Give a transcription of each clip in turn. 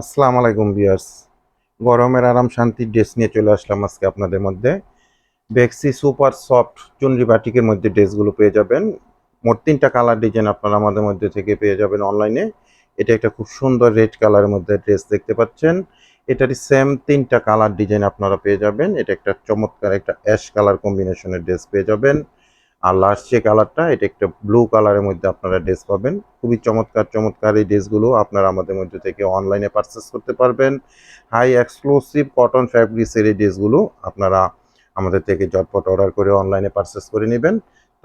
আসসালামু আলাইকুম বিয়ার্স গরমের আরাম শান্তির ড্রেস নিয়ে চলে আসলাম আজকে আপনাদের মধ্যে। বেক্সি সুপার সফট চুনরি বাটিকের মধ্যে ড্রেসগুলো পেয়ে যাবেন। মোট তিনটা কালার ডিজাইন আপনারা আমাদের মধ্যে থেকে পেয়ে যাবেন অনলাইনে। এটা একটা খুব সুন্দর রেড কালারের মধ্যে ড্রেস দেখতে পাচ্ছেন। এটারই সেম তিনটা কালার ডিজাইন আপনারা পেয়ে যাবেন। এটা একটা চমৎকার একটা অ্যাশ কালার কম্বিনেশনের ড্রেস পেয়ে যাবেন। আর লাস্ট যে কালারটা এটা একটা ব্লু কালারের মধ্যে আপনারা ড্রেস পাবেন। খুবই চমৎকার চমৎকার এই ড্রেসগুলো আপনারা আমাদের মধ্যে থেকে অনলাইনে পারচেস করতে পারবেন। হাই এক্সক্লুসিভ কটন ফ্যাব্রিক্সের এই ড্রেসগুলো আপনারা আমাদের থেকে জটপট অর্ডার করে অনলাইনে পারচেস করে নেবেন।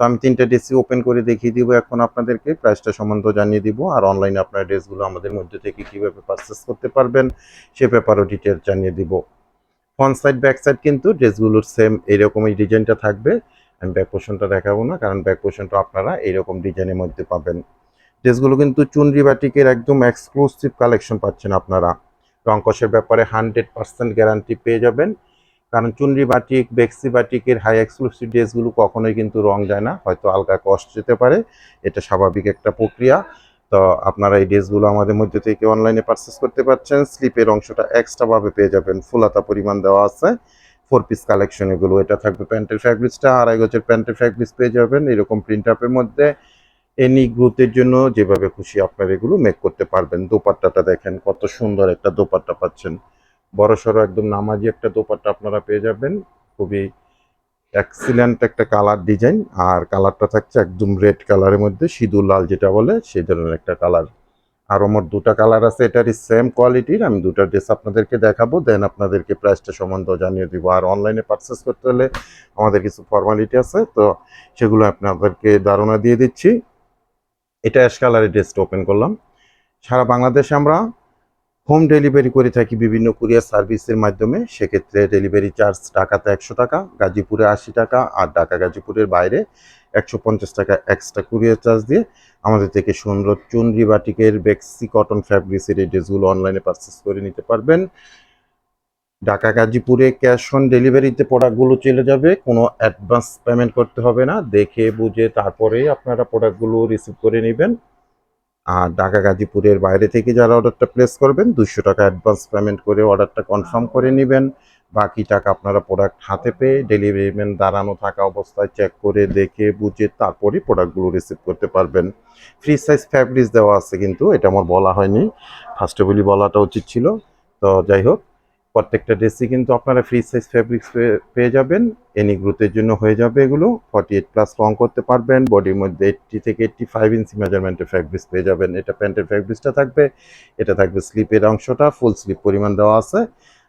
তো আমি তিনটা ড্রেসই ওপেন করে দেখিয়ে দিব এখন আপনাদেরকে প্রাইসটা সম্বন্ধে জানিয়ে দিব। আর অনলাইনে আপনার ড্রেসগুলো আমাদের মধ্যে থেকে কীভাবে পারচেস করতে পারবেন, সে ব্যাপারেও ডিটেলস জানিয়ে দিব। ফ্রন্ট সাইড ব্যাক সাইড কিন্তু ড্রেসগুলোর সেম এইরকমই ডিজাইনটা থাকবে। আমি ব্যাক পোর্শনটা দেখাবো না, কারণ ব্যাক পোর্শনটা আপনারা এইরকম ডিজাইনের মধ্যে পাবেন। ড্রেসগুলো কিন্তু চুনরি বাটিকের একদম এক্সক্লুসিভ কালেকশন পাচ্ছেন আপনারা। রংকসের ব্যাপারে হান্ড্রেড পার্সেন্ট গ্যারান্টি পেয়ে যাবেন। কারণ চুনরি বাটিক বেক্সি বাটিকের হাই এক্সক্লুসিভ ড্রেসগুলো কখনোই কিন্তু রং যায় না, হয়তো হালকা কষ্ট যেতে পারে, এটা স্বাভাবিক একটা প্রক্রিয়া। তো আপনারা এই ড্রেসগুলো আমাদের মধ্যে থেকে অনলাইনে পারচেস করতে পারছেন স্লিপের অংশটা এক্সট্রাভাবে পেয়ে যাবেন, ফুলাতা পরিমাণ দেওয়া আছে। ফোর পিস কালেকশন এগুলো, এটা থাকবে প্যান্টের ফ্যাব্রিক্সটা আড়াই গজের প্যান্টের ফ্যাব্রিক্স পেয়ে যাবেন, এরকম প্রিন্ট আপের মধ্যে। এনি গ্রুথের জন্য যেভাবে খুশি আপনারা এগুলো মেক করতে পারবেন। দোপাট্টাটা দেখেন, কত সুন্দর একটা দোপাট্টা পাচ্ছেন। বড় সড়ো একদম নামাজি একটা দোপাট্টা আপনারা পেয়ে যাবেন। খুবই এক্সিলেন্ট একটা কালার ডিজাইন আর কালারটা থাকছে একদম রেড কালারের মধ্যে, সিঁদুর লাল যেটা বলে, সেই ধরনের একটা কালার আর আমার দুটো কালার আছে, এটারই সেম কোয়ালিটির আমি দুটো ড্রেস আপনাদেরকে দেখাবো দেন আপনাদেরকে প্রাইসটা সম্বন্ধ জানিয়ে দিব। আর অনলাইনে পারচেস করতে হলে আমাদের কিছু ফর্মালিটি আছে, তো সেগুলো আপনাদেরকে ধারণা দিয়ে দিচ্ছি। এটা অ্যাশ কালারের ড্রেসটা ওপেন করলাম। সারা বাংলাদেশে আমরা হোম ডেলিভারি করে থাকি বিভিন্ন কুরিয়ার সার্ভিসের মাধ্যমে, সেক্ষেত্রে ডেলিভারি চার্জ ঢাকাতে একশো টাকা, গাজীপুরে আশি টাকা আর ঢাকা গাজীপুরের বাইরে একশো পঞ্চাশ টাকা এক্সট্রা কুরিয়ার চার্জ দিয়ে আমাদের থেকে সুন্দর চুনরি বাটিকের বেক্সি কটন ফ্যাব্রিক্সের এই ড্রেসগুলো অনলাইনে পারচেস করে নিতে পারবেন। ঢাকা গাজীপুরে ক্যাশ অন ডেলিভারিতে প্রোডাক্টগুলো চলে যাবে, কোনো অ্যাডভান্স পেমেন্ট করতে হবে না, দেখে বুঝে তারপরেই আপনারা প্রোডাক্টগুলো রিসিভ করে নেবেন। আর ঢাকা গাজীপুরের বাইরে থেকে যারা অর্ডারটা প্লেস করবেন দুশো টাকা অ্যাডভান্স পেমেন্ট করে অর্ডারটা কনফার্ম করে নেবেন। বাকি টাকা আপনারা প্রোডাক্ট হাতে পেয়ে ডেলিভারি ম্যান দাঁড়ানো থাকা অবস্থায় চেক করে দেখে বুঝে তারপরে প্রোডাক্টগুলো রিসিভ করতে পারবেন। ফ্রি সাইজ ফ্যাব্রিক্স দেওয়া আছে কিন্তু, এটা আমার বলা হয়নি। ফার্স্ট বলি বলাটা উচিত ছিল। তো যাই হোক প্রত্যেকটা ড্রেসই কিন্তু আপনারা ফ্রি সাইজ ফ্যাব্রিক্স পেয়ে যাবেন। এনি গ্রুথের জন্য হয়ে যাবে এগুলো। ফর্টি এইট প্লাস রং করতে পারবেন। বডির মধ্যে এইটটি থেকে এইটটি ফাইভ ইঞ্চি মেজারমেন্টের ফ্যাব্রিক্স পেয়ে যাবেন। এটা প্যান্টের ফ্যাব্রিক্সটা থাকবে। এটা থাকবে স্লিপের অংশটা। ফুল স্লিপ পরিমাণ দেওয়া আছে।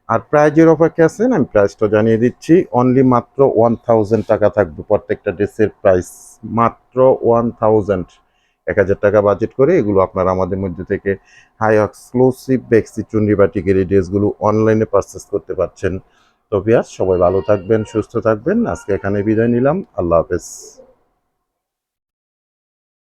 আর প্রাইজের অপেক্ষা আছেন? আমি প্রাইসটা জানিয়ে দিচ্ছি। অনলি মাত্র ওয়ান টাকা থাকবে প্রত্যেকটা ড্রেসের প্রাইস মাত্র ওয়ান থাউজেন্ড এক হাজার টাকা বাজেট করে এগুলো আপনারা আমাদের মধ্যে থেকে হাই এক্সক্লুসিভ বেক্সি চুন্ডি বাটিকের এই ড্রেসগুলো অনলাইনে পারচেস করতে পারছেন। তো আর সবাই ভালো থাকবেন, সুস্থ থাকবেন। আজকে এখানে বিদায় নিলাম। আল্লাহ হাফেজ।